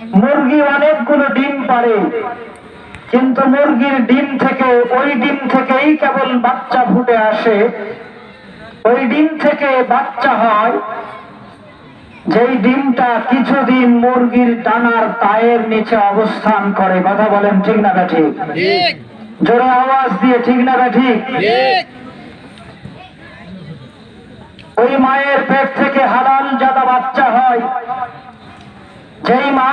মুরগি অনেকগুলো ডিম পারে কিন্তু মুরগির ডিম থেকে ওই ডিম থেকেই কেবল বাচ্চা ফুটে আসে। ওই ডিম থেকে বাচ্চা হয় যেই ডিমটা কিছুদিন মুরগির ডানার পায়ের নিচে অবস্থান করে। কথা বলেন ঠিক না ঠিক? ঠিক। জোরে আওয়াজ দিয়ে ঠিক না ঠিক? ওই মায়ের পেট থেকে হালাল জাদা বাচ্চা হয় যেই মা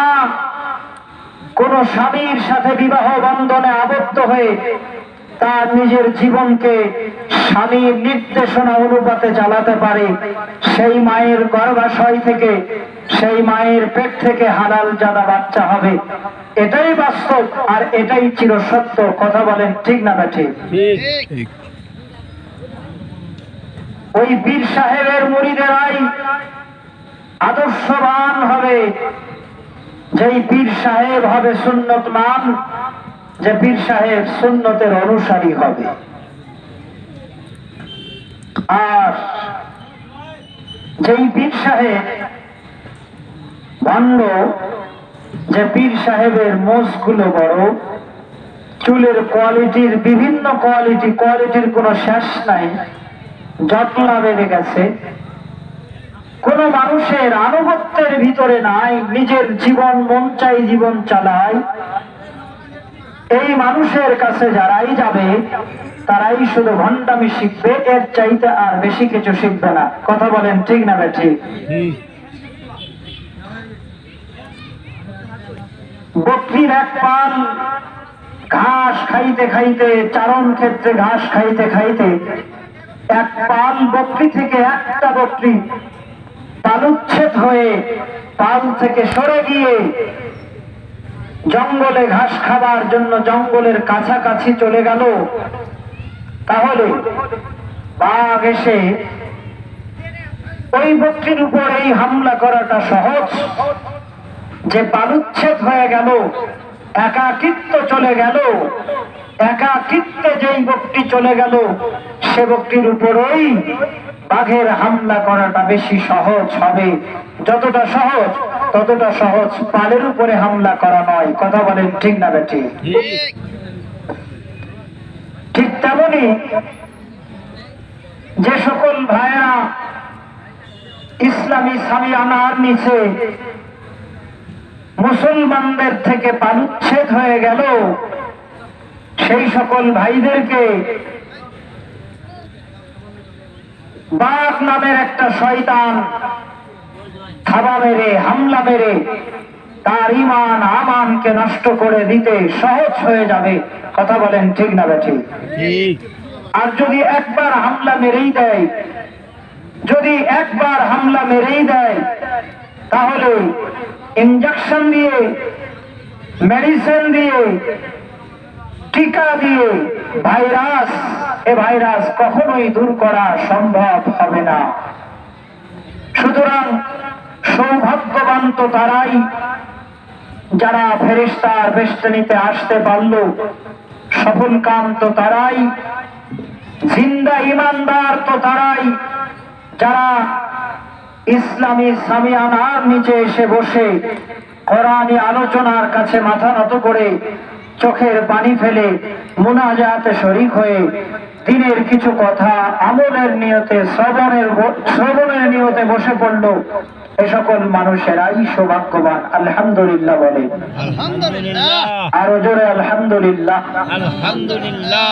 কোন স্বামীর সাথে বিবাহ বন্ধনে আবদ্ধ হয়ে তার নিজের জীবনকে স্বামীর নির্দেশনা অনুপাতে চালাতে পারে সেই মায়ের গর্ভাশয় থেকে সেই মায়ের পেট থেকে হালাল জাদা বাচ্চা হবে। এটাই বাস্তব আর এটাই চির সত্য। কথা বলেন ঠিক না ঠিক। ওই বীর সাহেবের মুড়িদেরাই আদর্শবান হবে। যেই পীর সাহেব হবে সুন্নত মান যে পীর সাহেব সুন্নতের অনুসারী হবে। আর যেই পীর সাহেব ভণ্ড, যে পীর সাহেবের মোষগুলো বড়, চুলের কোয়ালিটির বিভিন্ন কোয়ালিটি, কোয়ালিটির কোনো শেষ নাই জটলা বেড়ে গেছে কোন মানুষের আনুগত্যের ভিতরে নাই, নিজের জীবন, মন চাই জীবন চালায় এই মানুষের কাছে যারাই যাবে, তারাই শুধু ভণ্ডামি শিখবে, এর চাইতে আর বেশি কিছু শিখবে না। কথা বলেন ঠিক না ঠিক বকরির এক পাল ঘাস খাইতে খাইতে, চারণ ক্ষেত্রে ঘাস খাইতে খাইতে, এক পাল বকরি থেকে একটা বকরি পালুচ্ছেদ হয়ে পাল থেকে সরে গিয়ে জঙ্গলে ঘাস খাবার জন্য জঙ্গলের কাছাকাছি চলে গেল। তাহলে বাঘ এসে ওই বকরির উপর এই হামলা করাটা সহজ। যে পালুচ্ছেদ হয়ে গেল, একাকিত্ব চলে গেল, একাকিত্বে যেই বকটি চলে গেল সে বকটির উপরই বাঘের হামলা করাটা বেশি সহজ হবে। যতটা সহজ, ততটা সহজ। পালের উপরে হামলা করা নয়। কথা বলেন ঠিক না বেটি? ঠিক তেমনি যে সকল ভাইয়েরা ইসলামী সামিয়ানার নিচে মুসলমানদের থেকে পালুচ্ছেদ হয়ে গেল, সেই সকল ভাইদেরকে বাঘ নামের একটা শয়তান থাবা মেরে হামলা মেরে তার ইমান আমানকে নষ্ট করে দিতে সহজ হয়ে যাবে। কথা বলেন ঠিক না ঠিক। আর যদি একবার হামলা মেরেই দেয় যদি একবার হামলা মেরেই দেয় তাহলে ইঞ্জেকশন দিয়ে মেডিসিন দিয়ে টিকা দিয়ে ভাইরাস এ ভাইরাস কখনোই দূর করা সম্ভব হবে না। সুতরাং সৌভাগ্যবান তো তারাই, যারা ফেরিস্তার বেষ্টনীতে আসতে পারল, সফল কাম তো তারাই, জিন্দা ইমানদার তো তারাই, যারা ইসলামী সামিয়ানার নিচে এসে বসে কোরআনী আলোচনার কাছে মাথা নত করে চোখের পানি ফেলে মোনাজাতে শরিক হয়ে দিনের কিছু কথা আমলের নিয়তে শ্রবণের শ্রবণের নিয়তে বসে পড়ল। এ সকল মানুষেরাই সৌভাগ্যবান আলহামদুলিল্লাহ বলে। আরও জোরে আলহামদুলিল্লাহ। আলহামদুলিল্লাহ।